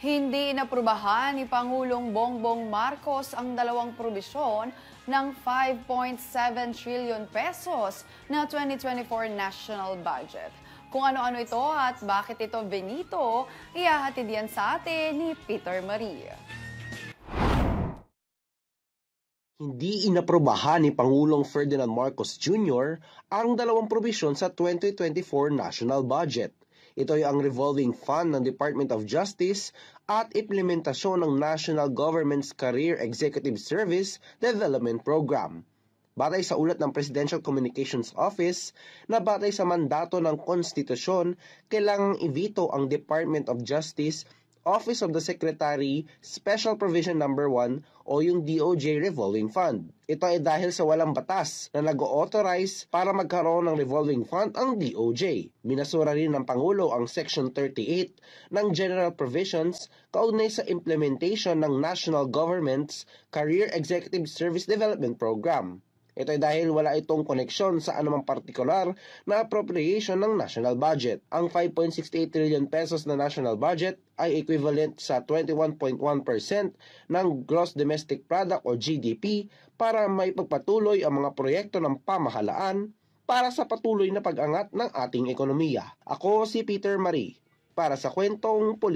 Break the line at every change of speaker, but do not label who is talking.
Hindi inaprubahan ni Pangulong Bongbong Marcos ang dalawang probisyon ng 5.7 trillion pesos na 2024 national budget. Kung ano-ano ito at bakit ito Benito, ihahatid yan sa atin ni Peter Maria.
Hindi inaprobahan ni Pangulong Ferdinand Marcos Jr. ang dalawang probisyon sa 2024 national budget. Ito ay ang revolving fund ng Department of Justice at implementasyon ng National Government's Career Executive Service Development Program. Batay sa ulat ng Presidential Communications Office na batay sa mandato ng konstitusyon, kailangang ivito ang Department of Justice Office of the Secretary Special Provision Number 1 o yung DOJ Revolving Fund. Ito ay dahil sa walang batas na nag-authorize para magkaroon ng revolving fund ang DOJ. Minasura rin ng Pangulo ang Section 38 ng General Provisions kaugnay sa implementation ng National Government's Career Executive Service Development Program. Ito ay dahil wala itong koneksyon sa anumang partikular na appropriation ng national budget. Ang 5.68 trillion pesos na national budget ay equivalent sa 21.1% ng gross domestic product o GDP para may pagpatuloy ang mga proyekto ng pamahalaan para sa patuloy na pag-angat ng ating ekonomiya. Ako si Peter Marie para sa kwentong politiko.